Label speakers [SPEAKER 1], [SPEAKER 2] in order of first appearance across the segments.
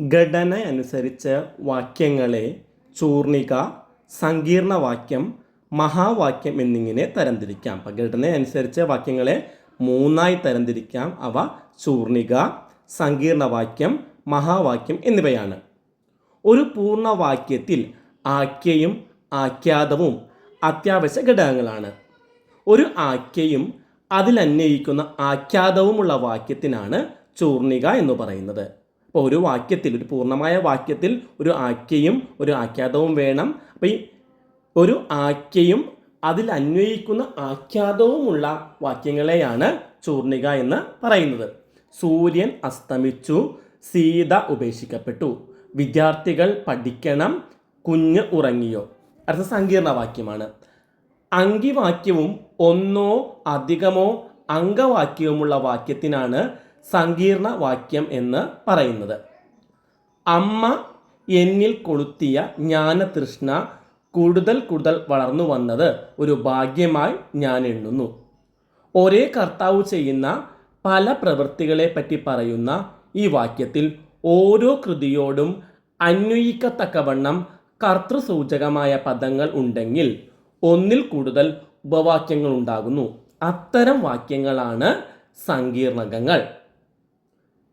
[SPEAKER 1] ഘടന അനുസരിച്ച് വാക്യങ്ങളെ ചൂർണിക സങ്കീർണ വാക്യം മഹാവാക്യം എന്നിങ്ങനെ തരംതിരിക്കാം. അപ്പം ഘടന അനുസരിച്ച് വാക്യങ്ങളെ മൂന്നായി തരംതിരിക്കാം. അവ ചൂർണിക സങ്കീർണ വാക്യം മഹാവാക്യം എന്നിവയാണ്. ഒരു പൂർണ വാക്യത്തിൽ ആഖ്യയും ആഖ്യാതവും അത്യാവശ്യ ഘടകങ്ങളാണ്. ഒരു ആഖ്യയും അതിലന്വയിക്കുന്ന ആഖ്യാതവുമുള്ള വാക്യത്തിനാണ് ചൂർണിക എന്ന് പറയുന്നത്. അപ്പോൾ ഒരു വാക്യത്തിൽ ഒരു പൂർണമായ വാക്യത്തിൽ ഒരു ആഖ്യയും ഒരു ആഖ്യാതവും വേണം. അപ്പോൾ ഈ ഒരു ആഖ്യയും അതിൽ അന്വയിക്കുന്ന ആഖ്യാതവുമുള്ള വാക്യങ്ങളെയാണ് ചൂർണിക എന്ന് പറയുന്നത്. സൂര്യൻ അസ്തമിച്ചു സീത ഉപേക്ഷിക്കപ്പെട്ടു. വിദ്യാർത്ഥികൾ പഠിക്കണം കുഞ്ഞ് ഉറങ്ങിയോ? അടുത്ത സങ്കീർണ വാക്യമാണ്. അങ്കിവാക്യവും ഒന്നോ അധികമോ അംഗവാക്യവുമുള്ള വാക്യത്തിനാണ് സങ്കീർണ വാക്യം എന്ന് പറയുന്നത്. അമ്മ എന്നിൽ കൊളുത്തിയ ജ്ഞാനതൃഷ്ണ കൂടുതൽ കൂടുതൽ വളർന്നു വന്നത് ഒരു ഭാഗ്യമായി ഞാൻ എണ്ണുന്നു. ഒരേ കർത്താവ് ചെയ്യുന്ന പല പ്രവൃത്തികളെ പറ്റി പറയുന്ന ഈ വാക്യത്തിൽ ഓരോ കൃതിയോടും അന്വയിക്കത്തക്കവണ്ണം കർത്തൃസൂചകമായ പദങ്ങൾ ഉണ്ടെങ്കിൽ ഒന്നിൽ കൂടുതൽ ഉപവാക്യങ്ങൾ ഉണ്ടാകുന്നു. അത്തരം വാക്യങ്ങളാണ് സങ്കീർണകങ്ങൾ.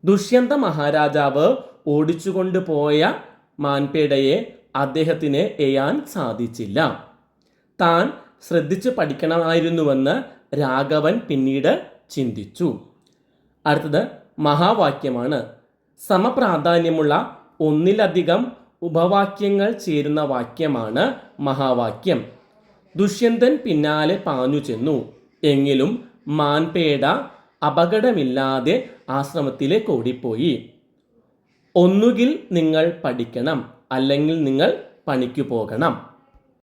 [SPEAKER 1] ദുഷ്യന്ത മഹാരാജാവ് ഓടിച്ചുകൊണ്ട് പോയ മാൻപേടയെ അദ്ദേഹത്തിന് എയാൻ സാധിച്ചില്ല. താൻ ശ്രദ്ധിച്ചു പഠിക്കണമായിരുന്നുവെന്ന് രാഘവൻ പിന്നീട് ചിന്തിച്ചു. അടുത്തത് മഹാവാക്യമാണ്. സമപ്രാധാന്യമുള്ള ഒന്നിലധികം ഉപവാക്യങ്ങൾ ചേരുന്ന വാക്യമാണ് മഹാവാക്യം. ദുഷ്യന്തൻ പിന്നാലെ പാഞ്ഞു ചെന്നു എങ്കിലും മാൻപേട അപകടമില്ലാതെ ആശ്രമത്തിലേക്ക് ഓടിപ്പോയി. ഒന്നുകിൽ നിങ്ങൾ പഠിക്കണം അല്ലെങ്കിൽ നിങ്ങൾ പണിക്ക് പോകണം.